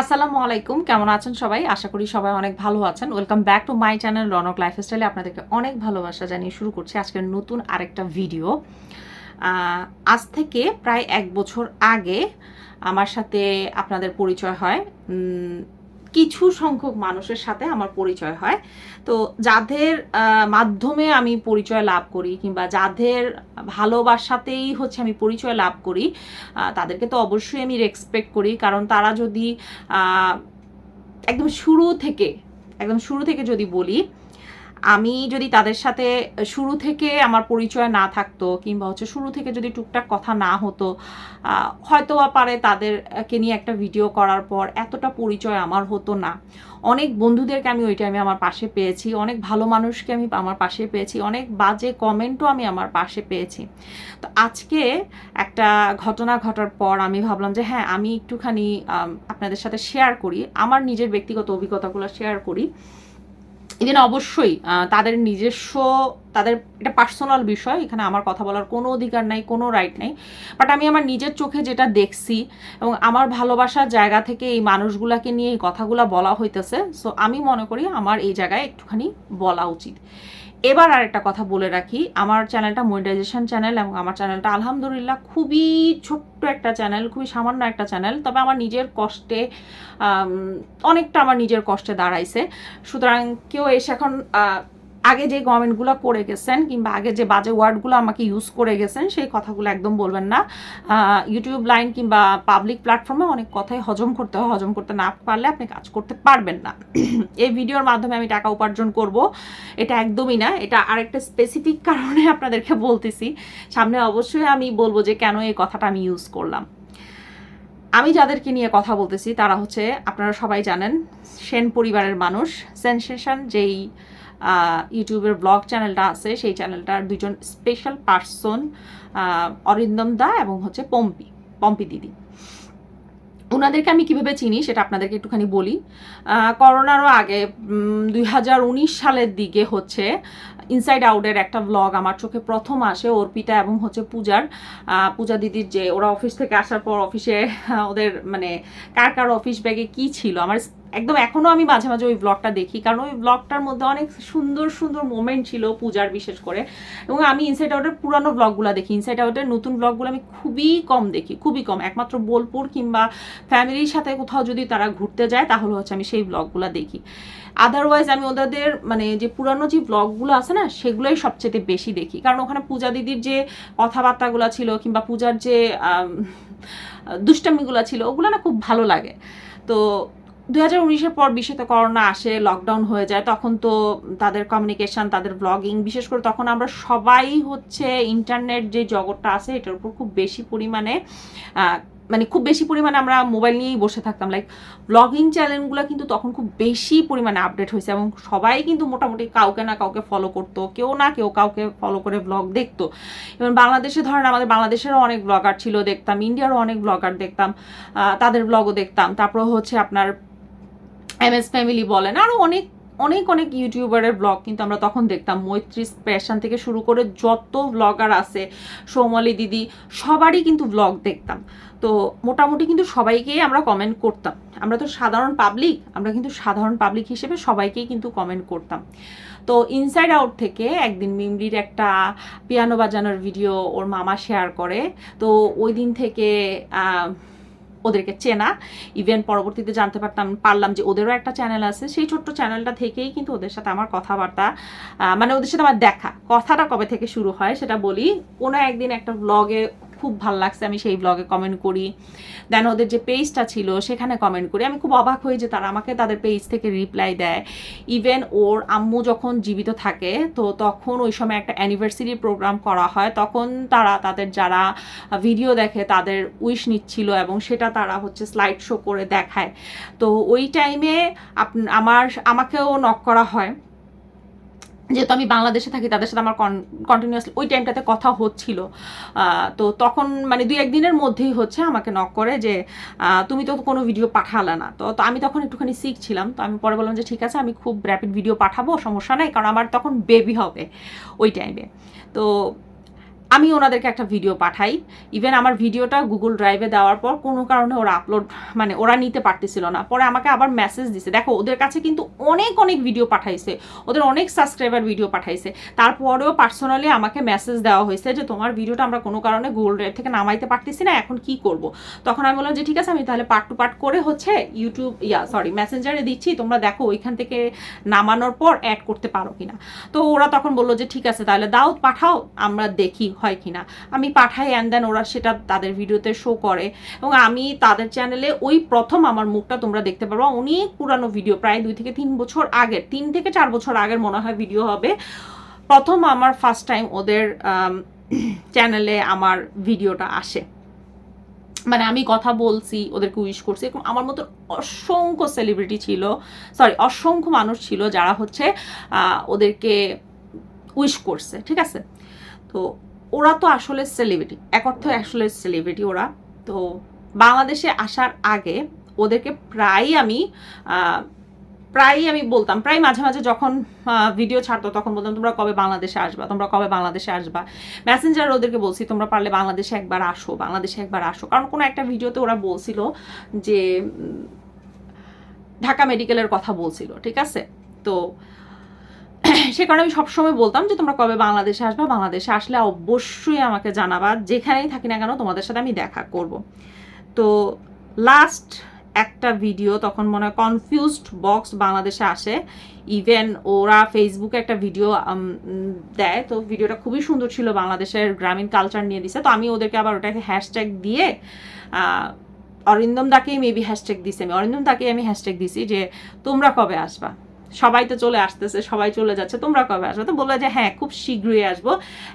আসসালামু আলাইকুম, কেমন আছেন সবাই? আশা করি সবাই অনেক ভালো আছেন। Welcome back to my channel Ronak লাইফস্টাইলে আপনাদেরকে অনেক ভালোবাসা জানিয়ে শুরু করছি আজকের নতুন আরেকটা ভিডিও আজ থেকে প্রায় এক বছর আগে আমার সাথে আপনাদের পরিচয় হয় কিছু সংখ্যক মানুষের সাথে আমার পরিচয় হয়। তো যাদের মাধ্যমে আমি পরিচয় লাভ করি কিংবা যাদের ভালোবাসাতেই হচ্ছে আমি পরিচয় লাভ করি তাদেরকে তো অবশ্যই আমি রেসপেক্ট করি। কারণ তারা যদি একদম শুরু থেকে, একদম শুরু থেকে যদি বলি আমি যদি তাদের সাথে শুরু থেকে আমার পরিচয় না থাকতো কিংবা হচ্ছে শুরু থেকে যদি টুকটাক কথা না হতো হয়তো বা পারে তাদেরকে নিয়ে একটা ভিডিও করার পর এতটা পরিচয় আমার হতো না। অনেক বন্ধুদেরকে আমি ওই টাইমে আমার পাশে পেয়েছি, অনেক ভালো মানুষকে আমি আমার পাশে পেয়েছি, অনেক বাজে কমেন্টও আমি আমার পাশে পেয়েছি। তো আজকে একটা ঘটনা ঘটার পর আমি ভাবলাম যে হ্যাঁ আমি একটুখানি আপনাদের সাথে শেয়ার করি, আমার নিজের ব্যক্তিগত অভিজ্ঞতাগুলো শেয়ার করি। ইভেন অবশ্যই তাদের নিজস্ব, তাদের এটা পার্সোনাল বিষয়, এখানে আমার কথা বলার কোনো অধিকার নাই, কোনো রাইট নাই। বাট আমি আমার নিজের চোখে যেটা দেখছি এবং আমার ভালোবাসার জায়গা থেকে এই মানুষগুলাকে নিয়ে এই কথাগুলো বলা হইতেছে সো আমি মনে করি আমার এই জায়গায় একটুখানি বলা উচিত। এবার আর একটা কথা বলে রাখি। আমার চ্যানেলটা মনিটাইজেশন চ্যানেল এবং আমার চ্যানেলটা আলহামদুলিল্লাহ খুবই ছোট্ট একটা চ্যানেল, খুবই সামান্য একটা চ্যানেল, তবে আমার নিজের কষ্টে অনেকটা আমার নিজের কষ্টে দাঁড়াইছে। সুতরাং কেউ এসে এখন আগে যে কমেন্টগুলো করে গেছেন কিংবা আগে যে বাজে ওয়ার্ডগুলো আমাকে ইউজ করে গেছেন, সেই কথাগুলো একদম বলবেন না। ইউটিউব লাইন কিংবা পাবলিক প্ল্যাটফর্মে অনেক কথাই হজম করতে হয়, হজম করতে না পারলে আপনি কাজ করতে পারবেন না। এই ভিডিওর মাধ্যমে আমি টাকা উপার্জন করব, এটা একদমই না, এটা আরেকটা স্পেসিফিক কারণে আপনাদেরকে বলতেছি। সামনে অবশ্যই আমি বলব যে কেন এই কথাটা আমি ইউজ করলাম। আমি যাদেরকে নিয়ে কথা বলতেছি, তারা হচ্ছে, আপনারা সবাই জানেন, সেন পরিবারের মানুষ। সেনসেশন যেই ইউটিউবের ব্লগ চ্যানেলটা আছে, সেই চ্যানেলটার দুজন স্পেশাল পার্সন অরিন্দম দা এবং হচ্ছে পম্পি পম্পি দিদি। ওনাদেরকে আমি কীভাবে চিনি সেটা আপনাদেরকে একটুখানি বলি। করোনারও আগে দুই হাজার উনিশ সালের দিকে হচ্ছে ইনসাইড আউটের একটা ব্লগ আমার চোখে প্রথম আসে অর্পিতা এবং হচ্ছে পূজার। পূজা দিদির যে ওরা অফিস থেকে আসার পর অফিসে ওদের মানে কার কার অফিস ব্যাগে কি ছিল, আমার একদম এখনও আমি মাঝে মাঝে ওই ব্লগটা দেখি, কারণ ওই ব্লগটার মধ্যে অনেক সুন্দর সুন্দর মোমেন্ট ছিল পূজার বিশেষ করে। এবং আমি ইনসাইড আউটের পুরানো ব্লগগুলো দেখি। ইনসাইড আউটের নতুন ব্লগগুলো আমি খুবই কম দেখি, খুবই কম। একমাত্র বোলপুর কিংবা ফ্যামিলির সাথে কোথাও যদি তারা ঘুরতে যায়, তাহলে হচ্ছে আমি সেই ব্লগগুলো দেখি। আদারওয়াইজ আমি ওদের মানে যে পুরানো যে ব্লগগুলো আছে না, সেগুলোই সবচেয়ে বেশি দেখি। কারণ ওখানে পূজা দিদির যে কথাবার্তাগুলো ছিল কিংবা পূজার যে দুষ্টামিগুলো ছিল, ওগুলো না খুব ভালো লাগে। তো দুই হাজার উনিশের পর বিশেষত করোনা আসে লকডাউন হয়ে যায়, তখন তো তাদের কমিউনিকেশন তাদের ব্লগিং বিশেষ করে তখন আমরা সবাই হচ্ছে ইন্টারনেট যে জগৎটা আছে, এটার উপর খুব বেশি পরিমাণে মানে খুব বেশি পরিমাণে আমরা মোবাইল নিয়েই বসে থাকতাম। লাইক ব্লগিং চ্যানেলগুলো কিন্তু তখন খুব বেশি পরিমাণে আপডেট হয়েছে এবং সবাই কিন্তু মোটামুটি কাউকে না কাউকে ফলো করতো, কেউ না কেউ কাউকে ফলো করে ব্লগ দেখতো। এবং বাংলাদেশে ধরেন আমাদের বাংলাদেশেরও অনেক ব্লগার ছিল, দেখতাম ইন্ডিয়ারও অনেক ব্লগার দেখতাম তাদের ব্লগও দেখতাম। তারপর হচ্ছে আপনার এম এস ফ্যামিলি বলেন। আরও অনেক অনেক অনেক ইউটিউবারের ব্লগ কিন্তু আমরা তখন দেখতাম। মৈত্রী স্পেশন থেকে শুরু করে যত ব্লগার আছে, সৌমালি দিদি, সবারই কিন্তু ব্লগ দেখতাম। তো মোটামুটি কিন্তু সবাইকেই আমরা কমেন্ট করতাম। আমরা তো সাধারণ পাবলিক আমরা কিন্তু সাধারণ পাবলিক হিসেবে সবাইকেই কিন্তু কমেন্ট করতাম। তো ইনসাইড আউট থেকে একদিন মিমলির একটা পিয়ানো বাজানোর ভিডিও ওর মামা শেয়ার করে। তো ওই দিন থেকে ওদেরকে চেনা। ইভেন পরবর্তীতে জানতে পারতাম, পারলাম যে ওদেরও একটা চ্যানেল আছে। সেই ছোট্ট চ্যানেলটা থেকেই কিন্তু ওদের সাথে আমার কথাবার্তা মানে ওদের সাথে আমার দেখা। কথাটা কবে থেকে শুরু হয় সেটা বলি। কোনো একদিন একটা ব্লগে খুব ভালো লাগছে, আমি সেই ব্লগে কমেন্ট করি। দেন ওদের যে পেজটা ছিল, সেখানে কমেন্ট করি। আমি খুব অবাক হই যে তারা আমাকে তাদের পেজ থেকে রিপ্লাই দেয়। ইভেন ওর আম্মু যখন জীবিত থাকে, তো তখন ওই সময় একটা অ্যানিভার্সারি প্রোগ্রাম করা হয়। তখন তারা, তাদের যারা ভিডিও দেখে, তাদের উইশ নিচ্ছিল এবং সেটা তারা হচ্ছে স্লাইড শো করে দেখায়। তো ওই টাইমে আমার, আমাকেও নক করা হয়। যেহেতু আমি বাংলাদেশে থাকি, তাদের সাথে আমার কন্টিনিউয়াসলি ওই টাইমটাতে কথা হচ্ছিল। তো তখন মানে দুই একদিনের মধ্যেই হচ্ছে আমাকে নক করে যে তুমি তো কোনো ভিডিও পাঠালে না। তো তো আমি তখন একটুখানি শিখছিলাম তো আমি পরে বললাম যে, ঠিক আছে, আমি খুব র্যাপিড ভিডিও পাঠাবো, সমস্যা নাই। কারণ আমার তখন বেবি হবে ওই টাইমে তো আমি ওনাদেরকে একটা ভিডিও পাঠাই। ইভেন আমার ভিডিওটা গুগল ড্রাইভে দেওয়ার পর কোনো কারণে ওরা আপলোড মানে ওরা নিতে পারতেছিল না। পরে আমাকে আবার মেসেজ দিছে। দেখো, ওদের কাছে কিন্তু অনেক অনেক ভিডিও পাঠাইছে। ওদের অনেক সাবস্ক্রাইবার ভিডিও পাঠাইছে। তারপরেও পার্সোনালি আমাকে মেসেজ দেওয়া হয়েছে যে, তোমার ভিডিওটা আমরা কোনো কারণে গুগল ড্রাইভ থেকে নামাইতে পারতেছি না, এখন কি করব? তখন আমি বললাম যে, ঠিক আছে, আমি তাহলে পার্ট টু পার্ট করে হচ্ছে ইউটিউব ইয়া সরি মেসেঞ্জারে দিচ্ছি। তোমরা দেখো, ওইখান থেকে নামানোর পর অ্যাড করতে পারো কিনা? তো ওরা তখন বলল যে, ঠিক আছে, তাহলে দাও, পাঠাও, আমরা দেখি হয় কিনা। আমি পাঠাই অ্যান্ড দেন ওরা সেটা তাদের ভিডিওতে শো করে। এবং আমি তাদের চ্যানেলে ওই প্রথম আমার মুখটা তোমরা দেখতে পারব অনেক পুরানো ভিডিও প্রায় দুই থেকে তিন বছর আগের, তিন থেকে চার বছর আগের মনে হয় ভিডিও হবে। প্রথম আমার ফার্স্ট টাইম ওদের চ্যানেলে আমার ভিডিওটা আসে। মানে আমি কথা বলছি, ওদেরকে উইশ করছি। এরকম আমার মতো অসংখ্য সেলিব্রিটি ছিল সরি অসংখ্য মানুষ ছিল যারা হচ্ছে ওদেরকে উইশ করছে, ঠিক আছে? তো ওরা তো আসলে সেলিব্রিটি এক অর্থে আসলে সেলিব্রিটি ওরা। তো বাংলাদেশে আসার আগে ওদেরকে প্রায়ই আমি প্রায়ই আমি বলতাম প্রায় মাঝে মাঝে যখন ভিডিও ছাড়তো তখন বলতাম তোমরা কবে বাংলাদেশে আসবা? তোমরা কবে বাংলাদেশে আসবা? মেসেঞ্জার ওদেরকে বলছি তোমরা পারলে বাংলাদেশে একবার আসো বাংলাদেশে একবার আসো। কারণ কোনো একটা ভিডিওতে ওরা বলছিল যে ঢাকা মেডিকেলের কথা বলছিল ঠিক আছে? তো সে কারণে আমি সবসময় বলতাম যে, তোমরা কবে বাংলাদেশে আসবা? বাংলাদেশে আসলে অবশ্যই আমাকে জানাবা, যেখানেই থাকি না কেন, তোমাদের সাথে আমি দেখা করব। তো লাস্ট একটা ভিডিও তখন মনে হয় কনফিউজড বক্স বাংলাদেশে আসে। ইভেন ওরা ফেসবুকে একটা ভিডিও দেয়। তো ভিডিওটা খুবই সুন্দর ছিল, বাংলাদেশের গ্রামীণ কালচার নিয়ে দিছে। তো আমি ওদেরকে আবার ওটাকে হ্যাশট্যাগ দিয়ে অরিন্দম দাকেই মেবি হ্যাশট্যাগ দিছি আমি। অরিন্দম দাকেই আমি হ্যাশট্যাগ দিছি যে, তোমরা কবে আসবা? সবাই তো চলে আসতেছে, সবাই চলে যাচ্ছে, তোমরা কবে আসবে? তো বলল যে হ্যাঁ খুব শীঘ্রই আসব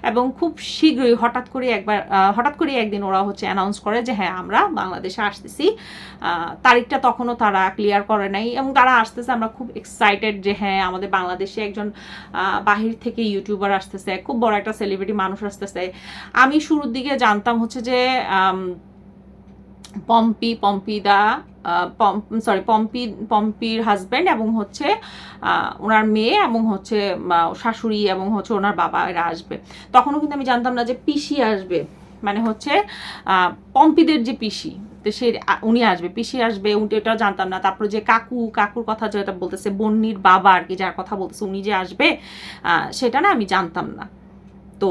এবং খুব শীঘ্রই হঠাৎ করে একবার হঠাৎ করে একদিন ওরা হচ্ছে অ্যানাউন্স করে যে হ্যাঁ আমরা বাংলাদেশে আসতেছি। তারিখটা তখনও তারা ক্লিয়ার করে নাই এবং তারা আসতেছে, আমরা খুব এক্সাইটেড যে হ্যাঁ আমাদের বাংলাদেশে একজন বাহির থেকে ইউটিউবার আসতেছে, খুব বড় একটা সেলিব্রিটি মানুষ আসতেছে। আমি শুরুর দিকে জানতাম হচ্ছে যে আম, পম্পি পম্পিদা সরি পম্পি পম্পির হাজব্যান্ড এবং হচ্ছে ওনার মেয়ে এবং হচ্ছে শাশুড়ি এবং হচ্ছে ওনার বাবা এরা আসবে। তখনও কিন্তু আমি জানতাম না যে পিসি আসবে। মানে হচ্ছে পম্পিদের যে পিসি তো সে উনি আসবে। পিসি আসবে উনি এটা জানতাম না। তারপরে যে কাকু কাকুর কথা যেটা বলতেছে বন্নির বাবা আর কি যার কথা বলতেছে উনি যে আসবে সেটা না আমি জানতাম না। তো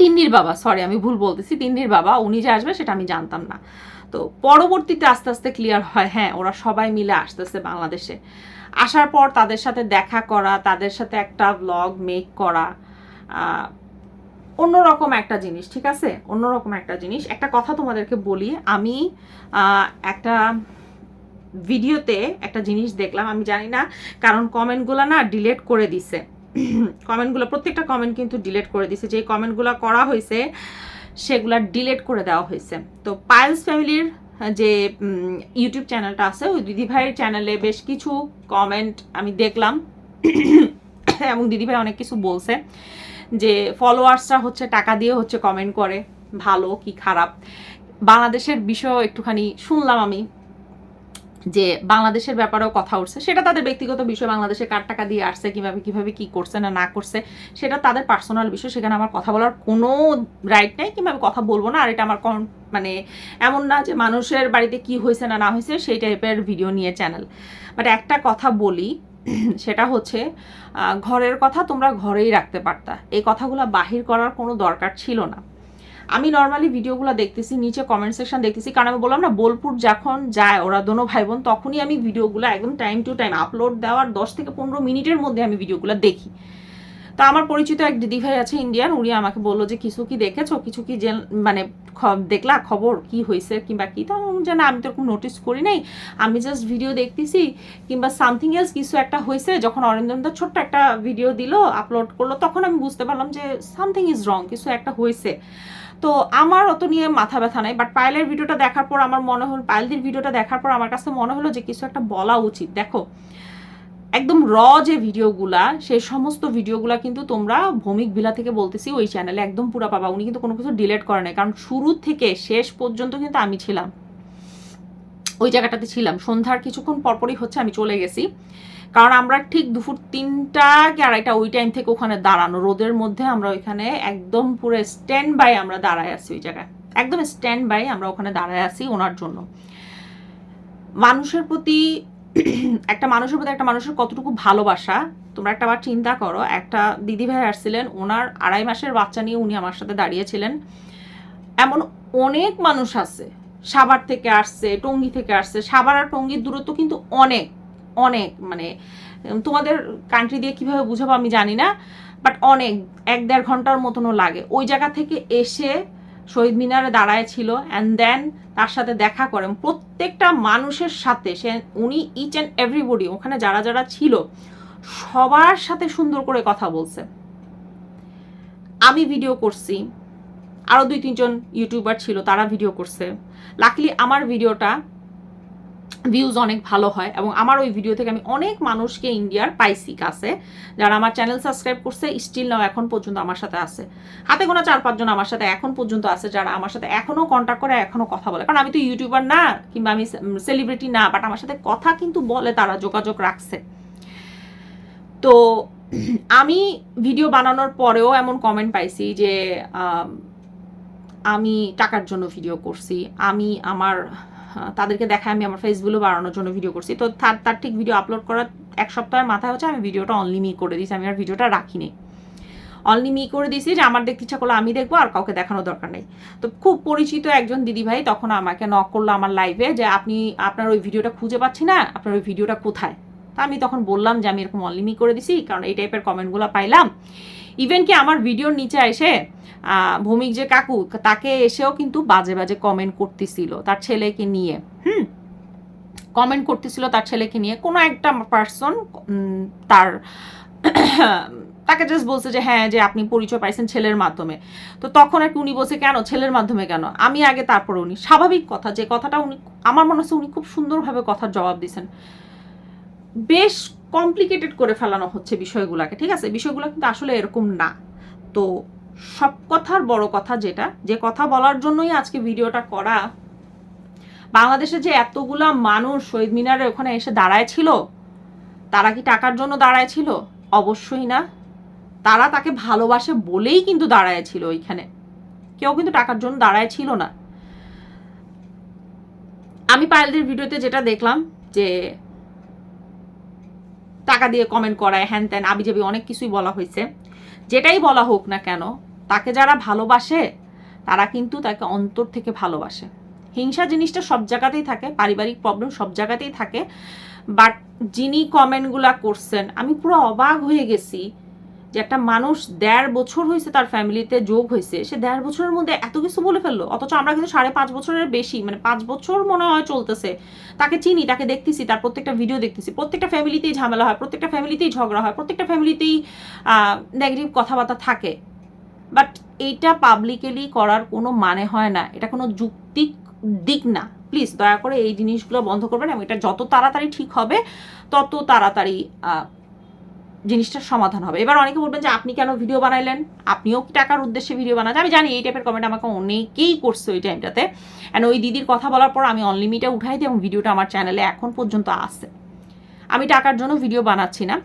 তিন্নির বাবা সরি আমি ভুল বলতেছি, তিন্নির বাবা, উনি যে আসবে সেটা আমি জানতাম না। তো পরবর্তীতে আস্তে আস্তে ক্লিয়ার হয় হ্যাঁ ওরা সবাই মিলে আসতেছে বাংলাদেশে। আসার পর তাদের সাথে দেখা করা, তাদের সাথে একটা ব্লগ মেক করা অন্যরকম একটা জিনিস, ঠিক আছে? অন্যরকম একটা জিনিস। একটা কথা তোমাদেরকে বলি, আমি একটা ভিডিওতে একটা জিনিস দেখলাম, আমি জানি না, কারণ কমেন্টগুলো না ডিলেট করে দিছে। কমেন্টগুলো, প্রত্যেকটা কমেন্ট কিন্তু ডিলেট করে দিছে যে কমেন্টগুলো করা হয়েছে, সেগুলো ডিলেট করে দেওয়া হয়েছে। তো পায়েলস ফ্যামিলির যে ইউটিউব চ্যানেলটা আছে, ওই দিদিভাইয়ের চ্যানেলে বেশ কিছু কমেন্ট আমি দেখলাম। এবং দিদিভাই অনেক কিছু বলছে যে, ফলোয়ার্সরা হচ্ছে টাকা দিয়ে হচ্ছে কমেন্ট করে, ভালো কি খারাপ। বাংলাদেশের বিষয়েও একটুখানি শুনলাম আমি। যে বাংলাদেশের ব্যাপারেও কথা উঠছে, সেটা তাদের ব্যক্তিগত বিষয়, বাংলাদেশে কার টাকা দিয়ে আসছে, কীভাবে কীভাবে কি করছে না না করছে, সেটা তাদের পার্সোনাল বিষয়, সেখানে আমার কথা বলার কোনো রাইট নেই, কিংবা আমি কথা বলব না, আর এটা আমার মানে এমন না যে মানুষের বাড়িতে কি হয়েছে না না হয়েছে, সেই টাইপের ভিডিও নিয়ে চ্যানেল বাট একটা কথা বলি, সেটা হচ্ছে ঘরের কথা তোমরা ঘরেই রাখতে পারতা। এই কথাগুলো বাহির করার কোনো দরকার ছিল না। আমি নর্মালি ভিডিওগুলো দেখতেছি, নিচে কমেন্ট সেকশন দেখতেছি, কারণ আমি বললাম না, বোলপুর যখন যায়, ওরা দোনো ভাই বোন তখনই আমি ভিডিওগুলো একদম টাইম টু টাইম আপলোড দেওয়ার দশ থেকে পনেরো মিনিটের মধ্যে আমি ভিডিওগুলো দেখি। তো আমার পরিচিত এক দিদি ভাই আছে ইন্ডিয়ান উনি আমাকে বলল যে, কিছু কি দেখেছ? কিছু কি যে মানে দেখলা? খবর? কি হয়েছে কিংবা কি? তো আমি বললাম যে না, আমি তো এরকম নোটিস করি নাই। আমি জাস্ট ভিডিও দেখতেছি কিংবা সামথিং এলস কিছু একটা হয়েছে, যখন অরিন্দমদা ছোট্ট একটা ভিডিও দিল আপলোড করল, তখন আমি বুঝতে পারলাম যে সামথিং ইজ রং কিছু একটা হয়েছে। তো আমার অত নিয়ে মাথা ব্যথা নাই বাট পায়েলের ভিডিওটা দেখার পর আমার মনে হলো, পায়েলদের ভিডিওটা দেখার পর আমার কাছে মনে হলো যে কিছু একটা বলা উচিত। দেখো, একদম র যে ভিডিওগুলা, সেই সমস্ত ভিডিওগুলা কিন্তু তোমরা ভৌমিক ভিলা থেকে বলতেছি, ওই চ্যানেলে একদম পুরা পাবা। উনি কিন্তু কোনো কিছু ডিলেট করে নাই, কারণ শুরু থেকে শেষ পর্যন্ত কিন্তু আমি ছিলাম। ওই জায়গাটাতে ছিলাম। সন্ধ্যার কিছুক্ষণ পরপরই হচ্ছে আমি চলে গেছি। কারণ আমরা ঠিক দুপুর তিনটা কি আড়াইটা ওই টাইম থেকে ওখানে দাঁড়ানো। রোদের মধ্যে আমরা ওইখানে একদম পুরো স্ট্যান্ড বাই আমরা দাঁড়ায় আছি ওই জায়গায়। একদম স্ট্যান্ড বাই আমরা ওখানে দাঁড়ায় আছি ওনার জন্য। মানুষের প্রতি একটা মানুষের প্রতি একটা মানুষের কতটুকু ভালোবাসা, তোমরা একটা বার চিন্তা করো, একটা দিদি ভাই আসছিলেন, ওনার আড়াই মাসের বাচ্চা নিয়ে উনি আমার সাথে দাঁড়িয়েছিলেন। এমন অনেক মানুষ আছে, সাভার থেকে আসছে, টঙ্গি থেকে আসছে। সাভার আর টঙ্গির দূরত্ব কিন্তু অনেক। অনেক মানে তোমাদের কান্ট্রি দিয়ে কীভাবে বুঝাবো আমি জানি না বাট অনেক, এক দেড় ঘণ্টার মতনও লাগে। ওই জায়গা থেকে এসে শহীদ মিনারে দাঁড়ায় ছিল অ্যান্ড দেন তার সাথে দেখা করেন প্রত্যেকটা মানুষের সাথে সে, উনি ইচ অ্যান্ড এভরিবডি ওখানে যারা যারা ছিল, সবার সাথে সুন্দর করে কথা বলছে। আমি ভিডিও করছি আরও দুই তিনজন ইউটিউবার ছিল, তারা ভিডিও করছে। লাকলি আমার ভিডিওটা ভিউজ অনেক ভালো হয় এবং আমার ওই ভিডিও থেকে আমি অনেক মানুষকে ইন্ডিয়ার পাইছি কাছে, যারা আমার চ্যানেল সাবস্ক্রাইব করছে স্টিল নাও এখন পর্যন্ত আমার সাথে আছে। হাতে গোনা চার পাঁচজন আমার সাথে এখন পর্যন্ত আছে, যারা আমার সাথে এখনও কন্ট্যাক্ট করে এখনও কথা বলে। কারণ আমি তো ইউটিউবার না, কিংবা আমি সেলিব্রিটি না বাট আমার সাথে কথা কিন্তু বলে, তারা যোগাযোগ রাখছে। তো আমি ভিডিও বানানোর পরেও এমন কমেন্ট পাইছি যে, আমি টাকার জন্য ভিডিও করছি, আমি আমার তাদেরকে দেখায় আমি আমার ফেসবুকও বাড়ানোর জন্য ভিডিও করছি। তো তার তার ঠিক ভিডিও আপলোড করার এক সপ্তাহের মাথায় হচ্ছে আমি ভিডিওটা অনলি মি করে দিয়েছি, আমি আর ভিডিওটা রাখিনি। অনলি মি করে দিয়েছি যে আমার দেখতে ইচ্ছা করল আমি দেখব আর কাউকে দেখানোর দরকার নেই। তো খুব পরিচিত একজন দিদিভাই তখন আমাকে নক করল আমার লাইভে যে আপনি, আপনার ওই ভিডিওটা খুঁজে পাচ্ছি না, আপনার ওই ভিডিওটা কোথায়? তা আমি তখন বললাম যে আমি এরকম অনলি মি করে দিছি, কারণ এই টাইপের কমেন্টগুলো পাইলাম। ইভেন কি আমার ভিডিওর নিচে এসে ভৌমিক যে কাকু, তাকে এসেও কিন্তু বাজে বাজে কমেন্ট করতেছিল তার ছেলেকে নিয়ে। হুম? কমেন্ট করতেছিল তার ছেলেকে নিয়ে। কোনো একটা পার্সন তার, তাকে জাস্ট বলছে যে হ্যাঁ যে আপনি পরিচয় পাইছেন ছেলের মাধ্যমে। তো তখন আর কি উনি বলছে, কেন? ছেলের মাধ্যমে কেন? আমি আগে তারপরে উনি। স্বাভাবিক কথা, যে কথাটা উনি, আমার মনে হচ্ছে উনি খুব সুন্দরভাবে কথার জবাব দিয়েছেন। বেশ কমপ্লিকেটেড করে ফেলানো হচ্ছে বিষয়গুলোকে, ঠিক আছে? বিষয়গুলো কিন্তু আসলে এরকম না। তো সব কথার বড় কথা যেটা, যে কথা বলার জন্যই আজকে ভিডিওটা করা, বাংলাদেশে যে এতগুলা মানুষ শহীদ মিনারে ওখানে এসে দাঁড়ায় ছিল, তারা কি টাকার জন্য দাঁড়ায় ছিল? অবশ্যই না। তারা তাকে ভালোবাসে বলেই কিন্তু দাঁড়ায় ছিল ওইখানে। কেউ কিন্তু টাকার জন্য দাঁড়ায় ছিল না। আমি পায়েলদের ভিডিওতে যেটা দেখলাম, যে টাকা দিয়ে কমেন্ট করায়, হ্যান ত্যান, আবিজাবি অনেক কিছুই বলা হয়েছে। যেটাই বলা হোক না কেন, তাকে যারা ভালোবাসে, তারা কিন্তু তাকে অন্তর থেকে ভালোবাসে। হিংসা জিনিসটা সব জায়গাতেই থাকে, পারিবারিক প্রবলেম সব জায়গাতেই থাকে বাট যিনি কমেন্টগুলা করছেন, আমি পুরো অবাক হয়ে গেছি যে একটা মানুষ দেড় বছর হয়েছে তার ফ্যামিলিতে যোগ হয়েছে, সে দেড় বছরের মধ্যে এত কিছু বলে ফেলল, অথচ আমরা কিন্তু সাড়ে পাঁচ বছরের বেশি মানে পাঁচ বছর মনে হয় চলতেছে। তাকে চিনি, তাকে দেখতেছি, তার প্রত্যেকটা ভিডিও দেখতেছি। প্রত্যেকটা ফ্যামিলিতেই ঝামেলা হয়, প্রত্যেকটা ফ্যামিলিতেই ঝগড়া হয়, প্রত্যেকটা ফ্যামিলিতেই নেগেটিভ কথাবার্তা থাকে। বাট এইটা পাবলিকেলি করার কোনো মানে হয় না, এটা কোনো যুক্তিক দিক না। প্লিজ দয়া করে এই জিনিসগুলো বন্ধ করবেন এবং এটা যত তাড়াতাড়ি ঠিক হবে, তত তাড়াতাড়ি জিনিসটার সমাধান হবে। এবার অনেকে বলবেন যে, আপনি কেন ভিডিও বানাইলেন? আপনিও কি টাকার উদ্দেশ্যে ভিডিও বানাচ্ছেন? আমি জানি এই টাইপের কমেন্ট আমাকে অনেকেই করছে ওই টাইমটাতে অ্যান্ড ওই দিদির কথা বলার পর আমি অনলিমিটে উঠাই দিই এবং ভিডিওটা আমার চ্যানেলে এখন পর্যন্ত আছে। আমি টাকার জন্য ভিডিও বানাচ্ছি না।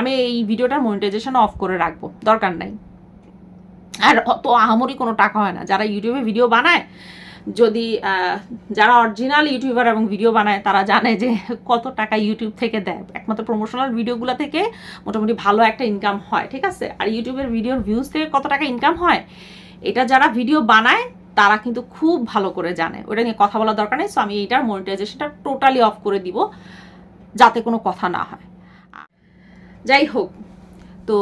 আমি এই ভিডিওটার মনিটাইজেশন অফ করে রাখব। দরকার নাই। আর অত আহামরি কোনো টাকা হয় না। যারা ইউটিউবে ভিডিও বানায় যদি যারা অরিজিনাল ইউটিউবার এবং ভিডিও বানায়, তারা জানে যে কত টাকা ইউটিউব থেকে দেয়। একমাত্র প্রমোশনাল ভিডিওগুলো থেকে মোটামুটি ভালো একটা ইনকাম হয়, ঠিক আছে? আর ইউটিউবের ভিডিওর ভিউজ থেকে কত টাকা ইনকাম হয়? এটা যারা ভিডিও বানায়, তারা কিন্তু খুব ভালো করে জানে। ওটা নিয়ে কথা বলার দরকার নেই সো আমি এইটার মনিটাইজেশনটা টোটালি অফ করে দিব, যাতে কোনো কথা না হয়। যাই হোক, তো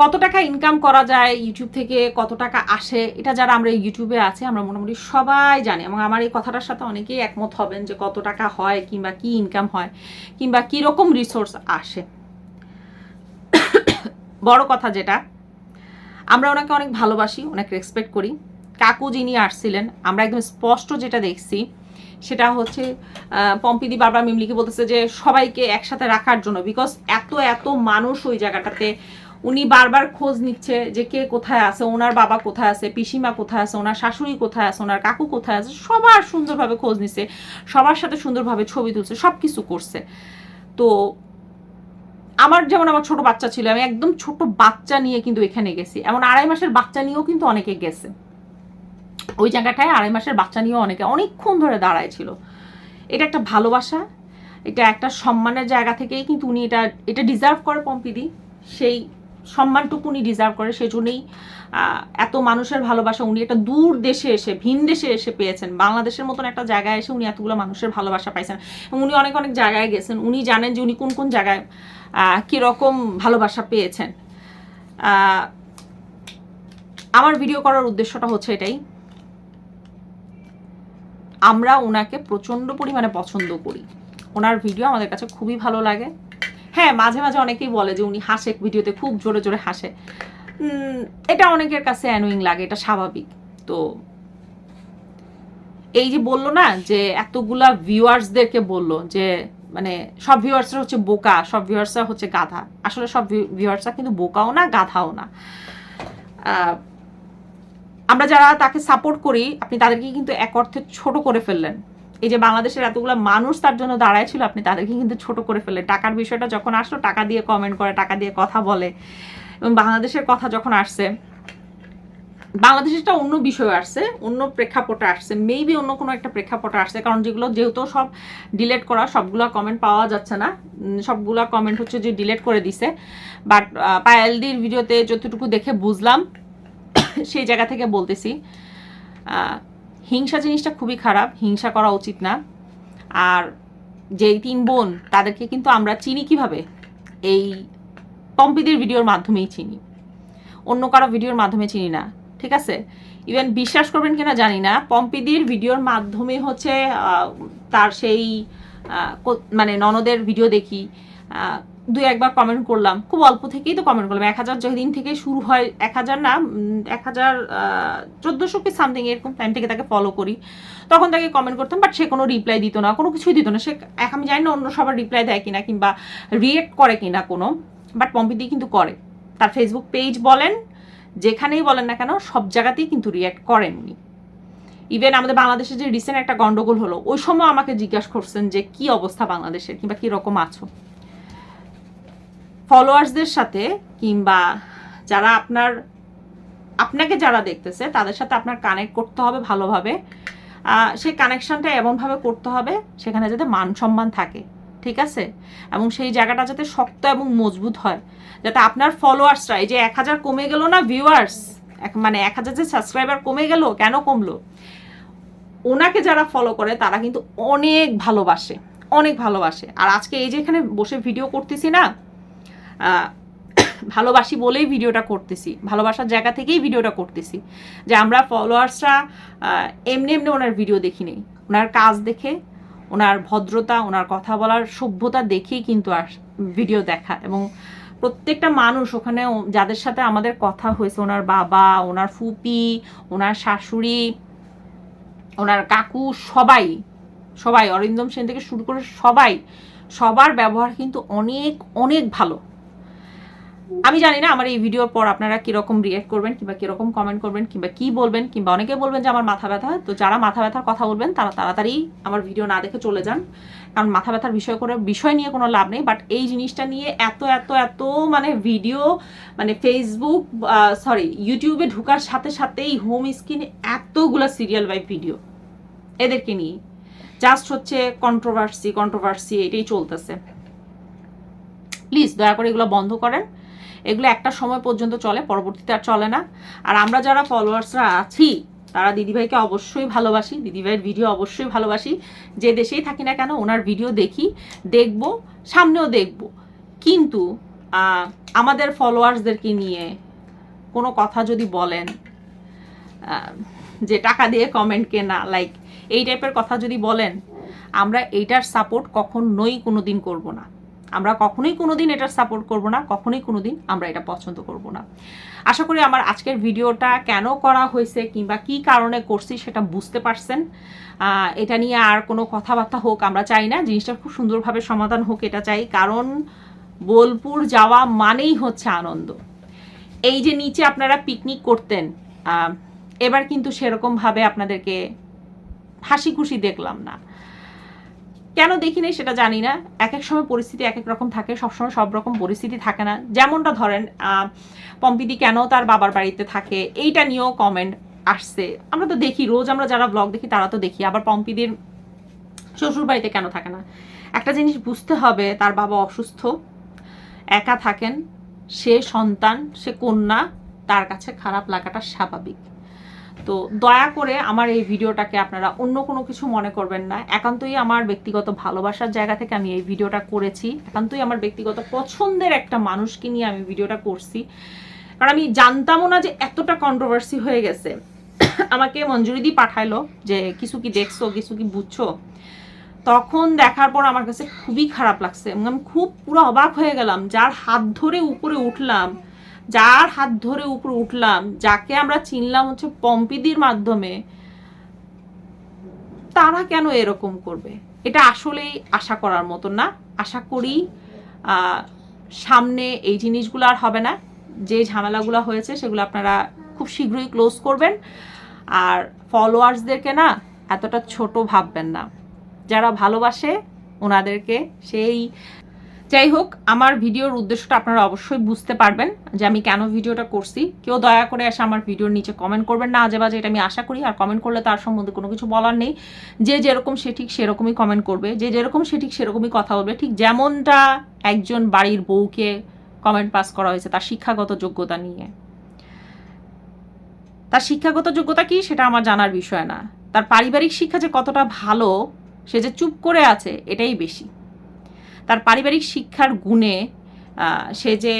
কত টাকা ইনকাম করা যায় ইউটিউব থেকে কত টাকা আসে, এটা যারা আমরা ইউটিউবে আছে, আমরা মোটামুটি সবাই জানি এবং আমার এই কথাটার সাথে অনেকেই একমত হবেন যে কত টাকা হয় কিংবা কি ইনকাম হয় কিংবা কি রকম রিসোর্স আসে। বড় কথা যেটা, আমরা ওনাকে অনেক ভালোবাসি, অনেক রেসপেক্ট করি। কাকু যিনি আসছিলেন, আমরা একদম স্পষ্ট যেটা দেখছি, সেটা হচ্ছে পম্পিদি বারবার মিমলিকে বলতেছে যে সবাইকে একসাথে রাখার জন্য বিকজ এত এত মানুষ ওই জায়গাটাতে উনি বারবার খোঁজ নিচ্ছে যে কে কোথায় আছে, ওনার বাবা কোথায় আছে, পিসিমা কোথায় আছে, ওনার শাশুড়ি কোথায় আছে, ওনার কাকু কোথায় আছে, সবার সুন্দরভাবে খোঁজ নিচ্ছে, সবার সাথে সুন্দরভাবে ছবি তুলছে সব কিছু করছে। তো আমার যেমন আমার ছোট বাচ্চা ছিল, আমি একদম ছোট বাচ্চা নিয়ে কিন্তু এখানে গেছি। এমন আড়াই মাসের বাচ্চা নিয়েও কিন্তু অনেকে গেছে। ওই জায়গাটায় আড়াই মাসের বাচ্চা নিয়েও অনেকে অনেকক্ষণ ধরে দাঁড়ায় ছিল। এটা একটা ভালোবাসা, এটা একটা সম্মানের জায়গা থেকেই কিন্তু উনি এটা এটা ডিজার্ভ করে পম্পিদি। সেই সম্মানটুকু উনি ডিজার্ভ করে, সেজন্যই এত মানুষের ভালোবাসা, উনি একটা দূর দেশে এসে, ভিন দেশে এসে পেয়েছেন। বাংলাদেশের মতন একটা জায়গায় এসে উনি এতগুলো মানুষের ভালোবাসা পাইছেন। উনি অনেক অনেক জায়গায় গেছেন। উনি জানেন যে উনি কোন কোন জায়গায় কীরকম ভালোবাসা পেয়েছেন। আমার ভিডিও করার উদ্দেশ্যটা হচ্ছে এটাই। আমরা ওনাকে প্রচণ্ড পরিমাণে পছন্দ করি। ওনার ভিডিও আমাদের কাছে খুবই ভালো লাগে। হ্যাঁ মাঝে মাঝে অনেকেই বলে যে উনি হাসে, ভিডিওতে খুব জোরে জোরে হাসে। এটা অনেকের কাছে অ্যানোয়িং লাগে, এটা স্বাভাবিক। তো এই যে বলল না যে এতগুলা ভিউয়ার্সদেরকে বলল যে মানে সব ভিউয়ার্সরা হচ্ছে বোকা, সব ভিউয়ার্সরা হচ্ছে গাধা। আসলে সব ভিউয়ার্সরা কিন্তু বোকাও না, গাধাও না। আমরা যারা তাকে সাপোর্ট করি, আপনি তাদেরকে কিন্তু এক অর্থে ছোট করে ফেললেন। এই যে বাংলাদেশের এতগুলো মানুষ তার জন্য দাঁড়ায় ছিল, আপনি তাদেরকে কিন্তু ছোট করে ফেলে টাকার বিষয়টা যখন আসলো, টাকা দিয়ে কমেন্ট করে, টাকা দিয়ে কথা বলে। এবং বাংলাদেশের কথা যখন আসছে বাংলাদেশেরটা অন্য বিষয় আসছে, অন্য প্রেক্ষাপটে আসছে। মেবি অন্য কোনো একটা প্রেক্ষাপটে আসছে, কারণ যেগুলো যেহেতু সব ডিলেট করা, সবগুলো কমেন্ট পাওয়া যাচ্ছে না। সবগুলো কমেন্ট হচ্ছে যে ডিলেট করে দিছে। বাট পায়েলদির ভিডিওতে যতটুকু দেখে বুঝলাম, সেই জায়গা থেকে বলতেছি হিংসা জিনিসটা খুবই খারাপ, হিংসা করা উচিত না। আর যেই তিন বোন, তাদেরকে কিন্তু আমরা চিনি কীভাবে? এই পম্পিদের ভিডিওর মাধ্যমেই চিনি। অন্য কারও ভিডিওর মাধ্যমে চিনি না, ঠিক আছে? ইভেন বিশ্বাস করবেন কিনা জানি না, পম্পিদির ভিডিওর মাধ্যমে হচ্ছে তার সেই মানে ননদের ভিডিও দেখি দুই একবার কমেন্ট করলাম। খুব অল্প থেকেই তো কমেন্ট করলাম। এক হাজার যেদিন থেকে শুরু হয়, এক হাজার না এক হাজার চোদ্দোশো কি সামথিং এরকম টাইম থেকে তাকে ফলো করি। তখন তাকে কমেন্ট করতাম বাট সে কোনো রিপ্লাই দিত না, কোনো কিছুই দিত না। সে আমি জানি না অন্য সবার রিপ্লাই দেয় কিনা, কিংবা রিয়েক্ট করে কিনা কোনো বাট পম্পিদি কিন্তু করে। তার ফেসবুক পেজ বলেন, যেখানেই বলেন না কেন, সব জায়গাতেই কিন্তু রিয়াক্ট করেন উনি। ইভেন আমাদের বাংলাদেশে যে রিসেন্ট একটা গন্ডগোল হলো, ওই সময় আমাকে জিজ্ঞাসা করছেন যে, কি অবস্থা বাংলাদেশের? কিংবা কি রকম আছো? ফলোয়ার্সদের সাথে কিংবা যারা আপনার, আপনাকে যারা দেখতেছে, তাদের সাথে আপনার কানেক্ট করতে হবে ভালোভাবে। সেই কানেকশানটা এমনভাবে করতে হবে, সেখানে যাতে মান সম্মান থাকে, ঠিক আছে? এবং সেই জায়গাটা যাতে শক্ত এবং মজবুত হয়, যাতে আপনার ফলোয়ার্সরা এই যে এক হাজার কমে গেল না ভিউয়ার্স মানে এক হাজার যে সাবস্ক্রাইবার কমে গেল, কেন কমলো? ওনাকে যারা ফলো করে, তারা কিন্তু অনেক ভালোবাসে অনেক ভালোবাসে। আর আজকে এই যে এখানে বসে ভিডিও করতেছি না ভালোবাসি বলেই ভিডিওটা করতেছি। ভালোবাসার জায়গা থেকেই ভিডিওটা করতেছি। যে আমরা ফলোয়ার্সরা এমনি এমনি ওনার ভিডিও দেখি নেই। ওনার কাজ দেখে, ওনার ভদ্রতা, ওনার কথা বলার সভ্যতা দেখেই কিন্তু আর ভিডিও দেখা। এবং প্রত্যেকটা মানুষ ওখানে যাদের সাথে আমাদের কথা হয়েছে, ওনার বাবা, ওনার ফুপি, ওনার শাশুড়ি, ওনার কাকু, সবাই সবাই, অরিন্দম সেন থেকে শুরু করে সবাই, সবার ব্যবহার কিন্তু অনেক অনেক ভালো। আমি জানি না আমার এই ভিডিওর পর আপনারা কীরকম রিয়েক্ট করবেন কিংবা কীরকম কমেন্ট করবেন কিংবা কি বলবেন, কিংবা অনেকে বলবেন যে আমার মাথা ব্যথা। তো যারা মাথা ব্যথার কথা বলবেন, তারা তাড়াতাড়ি আমার ভিডিও না দেখে চলে যান। কারণ মাথা ব্যথার বিষয় করে, বিষয় নিয়ে কোনো লাভ নেই। বাট এই জিনিসটা নিয়ে এত এত এত মানে ভিডিও মানে ফেসবুক সরি ইউটিউবে ঢোকার সাথে সাথেই হোম স্ক্রিনে এতগুলো সিরিয়াল বাই ভিডিও এদেরকে নিয়ে। জাস্ট হচ্ছে কন্ট্রোভার্সি কন্ট্রোভার্সি এটাই চলতেছে। প্লিজ দয়া করে এগুলো বন্ধ করেন। এগুলো একটা সময় পর্যন্ত চলে, পরবর্তীতে আর চলে না। আর আমরা যারা ফলোয়ার্সরা আছি, তারা দিদিভাইকে অবশ্যই ভালোবাসি, দিদিভাইয়ের ভিডিও অবশ্যই ভালোবাসি। যে দেশেই থাকি না কেন, ওনার ভিডিও দেখি, দেখব, সামনেও দেখব। কিন্তু আমাদের ফলোয়ার্সদেরকে নিয়ে কোনো কথা যদি বলেন যে টাকা দিয়ে কমেন্ট কেনা লাইক এই টাইপের কথা যদি বলেন, আমরা এইটার সাপোর্ট কখনোই কোনো দিন করব না। আমরা কখনোই কোনো দিন এটার সাপোর্ট করব না, কখনোই কোনো দিন আমরা এটা পছন্দ করব না। আশা করি আমার আজকের ভিডিওটা কেন করা হয়েছে কিংবা কি কারণে করছি সেটা বুঝতে পারছেন। এটা নিয়ে আর কোনো কথাবার্তা হোক আমরা চাই না, জিনিসটা খুব সুন্দরভাবে সমাধান হোক এটা চাই, কারণ বোলপুর যাওয়া মানেই হচ্ছে আনন্দ। এই যে নিচে আপনারা পিকনিক করতেন এবার কিন্তু সেরকমভাবে আপনাদেরকে হাসি খুশি দেখলাম না। কেন দেখি নাই সেটা জানি না। এক এক সময় পরিস্থিতি এক এক রকম থাকে, সবসময় সব রকম পরিস্থিতি থাকে না। যেমনটা ধরেন পম্পিদি কেন তার বাবার বাড়িতে থাকে, এইটা নিয়েও কমেন্ট আসছে। আমরা তো দেখি, রোজ আমরা যারা ব্লগ দেখি তারা তো দেখি, আবার পম্পিদির শ্বশুর বাড়িতে কেন থাকে না? একটা জিনিস বুঝতে হবে, তার বাবা অসুস্থ, একা থাকেন, সে সন্তান, সে কন্যা, তার কাছে খারাপ লাগাটা স্বাভাবিক। তো দয়া করে আমার এই ভিডিওটাকে আপনারা অন্য কোনো কিছু মনে করবেন না। একান্তই আমার ব্যক্তিগত ভালোবাসার জায়গা থেকে আমি এই ভিডিওটা করেছি। একান্তই আমার ব্যক্তিগত পছন্দের একটা মানুষকে নিয়ে আমি ভিডিওটা করছি। কারণ আমি জানতামও না যে এতটা কন্ট্রোভার্সি হয়ে গেছে। আমাকে মঞ্জুরি মঞ্জুরিদি পাঠাইলো যে, কিছু কি দেখছ? কিছু কি বুঝছ? তখন দেখার পর আমার কাছে খুবই খারাপ লাগছে। আমি খুব পুরো অবাক হয়ে গেলাম। যার হাত ধরে উপরে উঠলাম যার হাত ধরে উপরে উঠলাম, যাকে আমরা চিনলাম হচ্ছে পম্পিদির মাধ্যমে, তারা কেন এরকম করবে? এটা আসলেই আশা করার মতো না। আশা করি সামনে এই জিনিসগুলো আর হবে না। যে ঝামেলাগুলো হয়েছে, সেগুলো আপনারা খুব শীঘ্রই ক্লোজ করবেন। আর ফলোয়ার্সদেরকে না, এতটা ছোট ভাববেন না। যারা ভালোবাসে, ওনাদেরকে সেই যাই হোক, আমার ভিডিওর উদ্দেশ্যটা আপনারা অবশ্যই বুঝতে পারবেন যে আমি কেন ভিডিওটা করছি। কেউ দয়া করে এসে আমার ভিডিওর নিচে কমেন্ট করবেন না, আজে বাজে এটা আমি আশা করি। আর কমেন্ট করলে তার সম্বন্ধে কোনো কিছু বলার নেই। যে যেরকম সে ঠিক সেরকমই কমেন্ট করবে। যে যেরকম সে ঠিক সেরকমই কথা বলবে। ঠিক যেমনটা একজন বাড়ির বউকে কমেন্ট পাস করা হয়েছে, তার শিক্ষাগত যোগ্যতা নিয়ে। তার শিক্ষাগত যোগ্যতা কি? সেটা আমার জানার বিষয় না। তার পারিবারিক শিক্ষা যে কতটা ভালো, সে যে চুপ করে আছে, এটাই বেশি। তার পারিবারিক শিক্ষার গুণে সে যে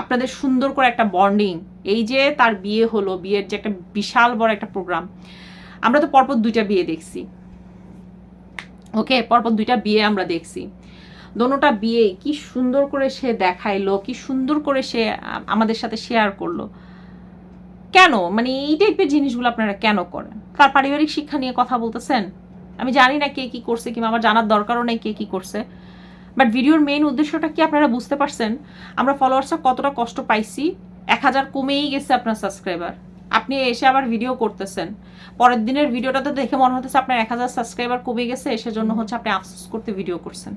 আপনাদের সুন্দর করে একটা বন্ডিং এই যে তার বিয়ে হলো, বিয়ের যে একটা বিশাল বড় একটা প্রোগ্রাম আমরা তো পরপর দুইটা বিয়ে দেখছি। ওকে, পরপর দুইটা বিয়ে আমরা দেখছি। দোনোটা বিয়ে কি সুন্দর করে সে দেখাইলো, কি সুন্দর করে সে আমাদের সাথে শেয়ার করল। কেন? মানে এই টাইপের জিনিসগুলো আপনারা কেন করেন? তার পারিবারিক শিক্ষা নিয়ে কথা বলতেছেন? আমি জানি না কে কি করছে, কিংবা আমার জানার দরকারও নেই কে কি করছে। বাট ভিডিওর মেইন উদ্দেশ্যটা কি আপনারা বুঝতে পারছেন? আমরা ফলোয়ার্সরা কতটা কষ্ট পাইছি? এক হাজার কমেই গেছে আপনার সাবস্ক্রাইবার আপনি এসে আবার ভিডিও করতেছেন। পরের দিনের ভিডিওটাতে দেখে মনে হতেছে আপনার এক হাজার সাবস্ক্রাইবার কমে গেছে, সেজন্য হচ্ছে আপনি আফসোস করতে ভিডিও করছেন।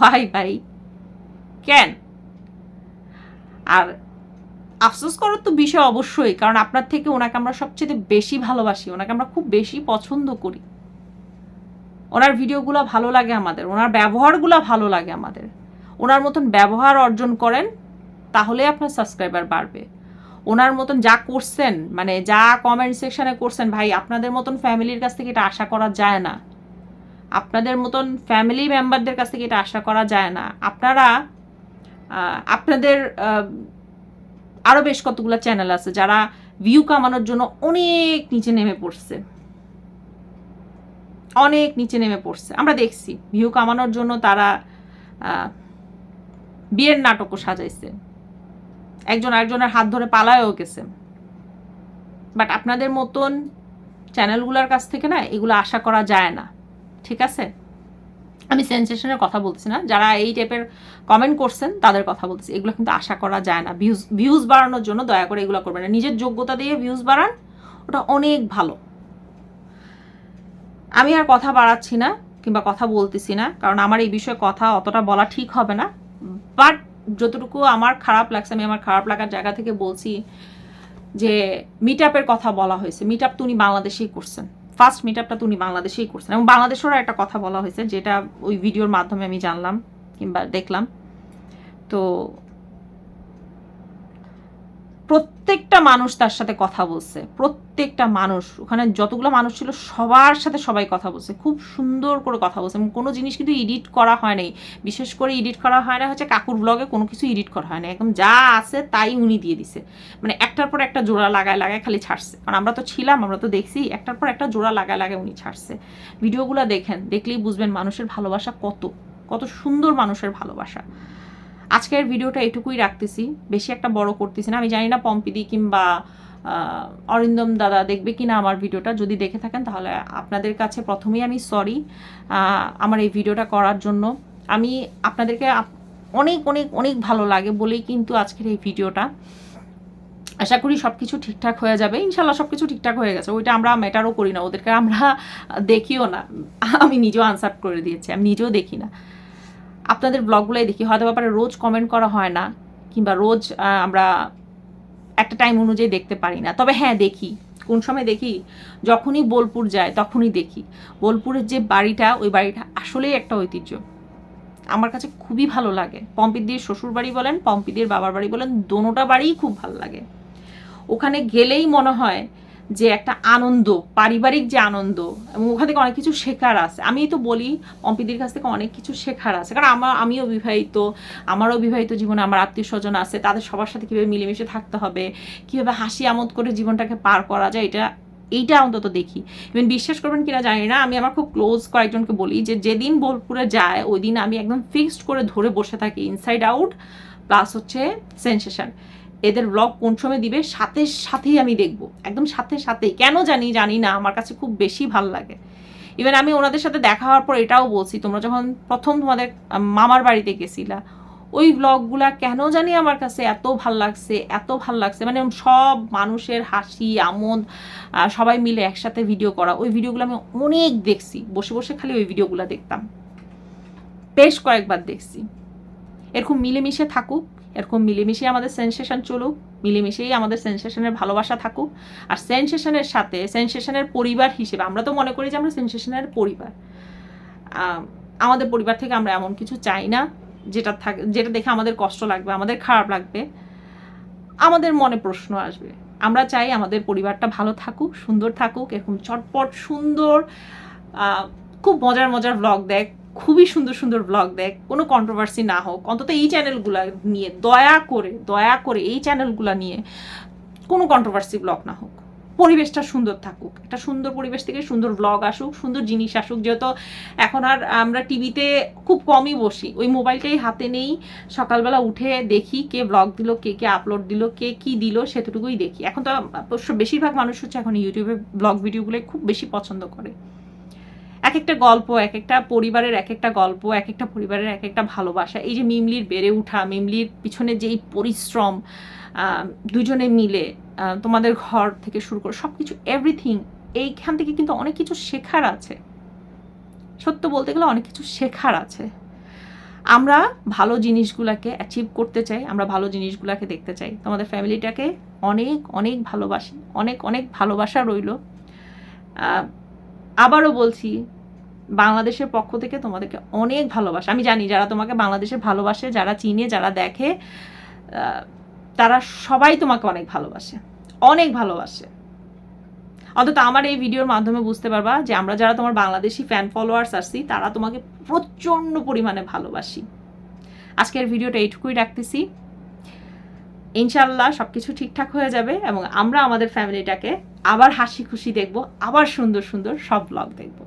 ভাই ভাই, কেন? আর আফসোস করার তো বিষয় অবশ্যই, কারণ আপনার থেকে ওনাকে আমরা সবচেয়ে বেশি ভালোবাসি, ওনাকে আমরা খুব বেশি পছন্দ করি। ওনার ভিডিওগুলো ভালো লাগে আমাদের, ওনার ব্যবহারগুলো ভালো লাগে আমাদের। ওনার মতন ব্যবহার অর্জন করেন তাহলে আপনার সাবস্ক্রাইবার বাড়বে। ওনার মতন যা করছেন মানে যা কমেন্ট সেকশানে করছেন, ভাই, আপনাদের মতন ফ্যামিলির কাছ থেকে এটা আশা করা যায় না। আপনাদের মতন ফ্যামিলি মেম্বারদের কাছ থেকে এটা আশা করা যায় না। আপনারা আপনাদের আরও বেশ কতগুলো চ্যানেল আছে যারা ভিউ কামানোর জন্য অনেক নিচে নেমে পড়ছে। অনেক নিচে নেমে পড়ছে। আমরা দেখছি, ভিউ কামানোর জন্য তারা বিয়ের নাটকও সাজাইছে। একজন আরেকজনের হাত ধরে পালায়ও গেছে। বাট আপনাদের মতন চ্যানেলগুলোর কাছ থেকে না এগুলো আশা করা যায় না। ঠিক আছে? আমি সেন্সেশনের কথা বলছি না। যারা এই টাইপের কমেন্ট করছেন, তাদের কথা বলতেছি। এগুলো কিন্তু আশা করা যায় না। ভিউজ ভিউজ বাড়ানোর জন্য দয়া করে এগুলো করবেন না। নিজের যোগ্যতা দিয়ে ভিউজ বাড়ান, ওটা অনেক ভালো। আমি আর কথা বাড়াচ্ছি না কিংবা কথা বলতেছি না, কারণ আমার এই বিষয়ে কথা অতটা বলা ঠিক হবে না। বাট যতটুকু আমার খারাপ লাগছে, আমি আমার খারাপ লাগার জায়গা থেকে বলছি যে মিট আপের কথা বলা হয়েছে। মিট আপ তো বাংলাদেশেই করছেন। ফার্স্ট মিট আপটা তো উনি বাংলাদেশেই করছেন। এবং বাংলাদেশেরও একটা কথা বলা হয়েছে, যেটা ওই ভিডিওর মাধ্যমে আমি জানলাম কিংবা দেখলাম। তো প্রত্যেকটা মানুষ তার সাথে কথা বলছে। প্রত্যেকটা মানুষ, ওখানে যতগুলো মানুষ ছিল সবার সাথে সবাই কথা বলছে। খুব সুন্দর করে কথা বলছে। এবং কোনো জিনিস কিন্তু এডিট করা হয় নাই। বিশেষ করে এডিট করা হয় না হচ্ছে কাকুর ব্লগে কোনো কিছু এডিট করা হয় না একদম যা আছে তাই উনি দিয়ে দিছে। মানে একটার পর একটা জোড়া লাগায় লাগায় খালি ছাড়ছে। কারণ আমরা তো ছিলাম, আমরা তো দেখছি একটার পর একটা জোড়া লাগায় লাগায় উনি ছাড়ছে। ভিডিওগুলো দেখেন, দেখলেই বুঝবেন মানুষের ভালোবাসা কত। কত সুন্দর মানুষের ভালোবাসা। আজকের ভিডিওটা এটুকুই রাখতেছি। বেশি একটা বড় করতেছি না। আমি জানি না পম্পিদি কিংবা অরিন্দম দাদা দেখবে কি না আমার ভিডিওটা। যদি দেখে থাকেন তাহলে আপনাদের কাছে প্রথমেই আমি সরি আমার এই ভিডিওটা করার জন্য। আমি আপনাদেরকে অনেক অনেক অনেক ভালো লাগে বলেই কিন্তু আজকের এই ভিডিওটা। আশা করি সব কিছু ঠিকঠাক হয়ে যাবে। ইনশাল্লাহ সব কিছু ঠিকঠাক হয়ে গেছে। ওইটা আমরা ম্যাটারও করি না। ওদেরকে আমরা দেখিও না। আমি নিজেও আনসার করে দিয়েছি। আমি নিজেও দেখি না। আপনাদের ব্লগগুলোই দেখি। হয়তো ব্যাপারে রোজ কমেন্ট করা হয় না, কিংবা রোজ আমরা একটা টাইম অনুযায়ী দেখতে পারি না। তবে হ্যাঁ দেখি। কোন সময় দেখি? যখনই বোলপুর যায় তখনই দেখি। বোলপুরের যে বাড়িটা, ওই বাড়িটা আসলেই একটা ঐতিহ্য। আমার কাছে খুবই ভালো লাগে। পম্পিদির শ্বশুর বাড়ি বলেন, পম্পিদির বাবার বাড়ি বলেন, দোনোটা বাড়িই খুব ভালো লাগে। ওখানে গেলেই মনে হয় যে একটা আনন্দ, পারিবারিক যে আনন্দ, এবং ওখান থেকে অনেক কিছু শেখার আছে। আমি তো বলি পম্পিদির কাছ থেকে অনেক কিছু শেখার আছে। কারণ আমার আমিও বিবাহিত, আমারও বিবাহিত জীবনে আমার আত্মীয় স্বজন আছে, তাদের সবার সাথে কীভাবে মিলেমিশে থাকতে হবে, কীভাবে হাসি আমোদ করে জীবনটাকে পার করা যায়, এটা, এইটা অন্তত দেখি। ইভেন বিশ্বাস করবেন কিনা জানি না, আমি আমার খুব ক্লোজ কয়েকজনকে বলি যে, যেদিন বোলপুরে যায়, ওই দিন আমি একদম ফিক্সড করে ধরে বসে থাকি ইনসাইড আউট প্লাস হচ্ছে সেন্সেশন এদের ব্লগ কোন সময় দিবে? সাথে সাথেই আমি দেখব। একদম সাথে সাথেই। কেন জানি জানি না। আমার কাছে খুব বেশি ভালো লাগে। ইভেন আমি ওনাদের সাথে দেখা হওয়ার পর এটাও বলছি, তোমরা যখন প্রথম তোমাদের মামার বাড়িতে গেছিলা, ওই ব্লগগুলা কেন জানি আমার কাছে এত ভালো লাগছে, এত ভালো লাগছে। মানে সব মানুষের হাসি, আমোদ সবাই মিলে একসাথে ভিডিও করা। ওই ভিডিওগুলো আমি অনেক দেখছি। বসে বসে খালি ওই ভিডিওগুলো দেখতাম। বেশ কয়েকবার দেখছি। এরকম মিলেমিশে থাকুক। এরকম মিলেমিশে আমাদের সেন্সেশন চলুক, মিলেমিশেই আমাদের সেন্সেশনের ভালোবাসা থাকুক। আর সেন্সেশনের সাথে সেন্সেশনের পরিবার হিসেবে, আমরা তো মনে করি যে আমরা সেন্সেশনের পরিবার। আমাদের পরিবার থেকে আমরা এমন কিছু চাই না, যেটা থাকে, যেটা দেখে আমাদের কষ্ট লাগবে, আমাদের খারাপ লাগবে। আমাদের মনে প্রশ্ন আসবে, আমরা চাই আমাদের পরিবারটা ভালো থাকুক, সুন্দর থাকুক, এরকম চটপট, সুন্দর খুব মজার মজার ব্লগ দেখ খুবই সুন্দর সুন্দর ব্লগ দেখ, কোনো কন্ট্রোভার্সি না হোক। অন্তত এই চ্যানেলগুলো নিয়ে, দয়া করে দয়া করে এই চ্যানেলগুলো নিয়ে কোনো কন্ট্রোভার্সি ব্লগ না হোক। পরিবেশটা সুন্দর থাকুক। একটা সুন্দর পরিবেশ থেকে সুন্দর ব্লগ আসুক, সুন্দর জিনিস আসুক। যেহেতু এখন আর আমরা টিভিতে খুব কমই বসি। ওই মোবাইলটাই হাতে নেই। সকালবেলা উঠে দেখি কে ব্লগ দিল, কে কে আপলোড দিল, কে কি দিল সেটুকুই দেখি। এখন তো বেশিরভাগ মানুষ হচ্ছে এখন ইউটিউবে ব্লগ ভিডিওগুলো খুব বেশি পছন্দ করে। এক একটা গল্প এক একটা পরিবারের এক একটা গল্প এক একটা পরিবারের এক একটা ভালোবাসা, এই যে মিমলির বেড়ে ওঠা, মিমলির পিছনে যেই পরিশ্রম দুজনে মিলে তোমাদের ঘর থেকে শুরু করে সব কিছু এভরিথিং এইখান থেকে কিন্তু অনেক কিছু শেখার আছে। সত্য বলতে গেলে অনেক কিছু শেখার আছে। আমরা ভালো জিনিসগুলোকে অ্যাচিভ করতে চাই, আমরা ভালো জিনিসগুলোকে দেখতে চাই। তোমাদের ফ্যামিলিটাকে অনেক অনেক ভালোবাসি, অনেক অনেক ভালোবাসা রইল। আবারও বলছি, বাংলাদেশের পক্ষ থেকে তোমাদেরকে অনেক ভালোবাসা। আমি জানি যারা তোমাকে বাংলাদেশে ভালোবাসে, যারা চিনে, যারা দেখে তারা সবাই তোমাকে অনেক ভালোবাসে। অনেক ভালোবাসে। অন্তত আমার এই ভিডিওর মাধ্যমে বুঝতে পারবা যে আমরা যারা তোমার বাংলাদেশি ফ্যান ফলোয়ার্স আসছি তারা তোমাকে প্রচণ্ড পরিমাণে ভালোবাসি। আজকের ভিডিওটা এইটুকুই রাখতেছি। ইনশাল্লাহ সব কিছু ঠিকঠাক হয়ে যাবে এবং আমরা আমাদের ফ্যামিলিটাকে আবার হাসি খুশি দেখব আবার সুন্দর সুন্দর সব ব্লগ দেখব।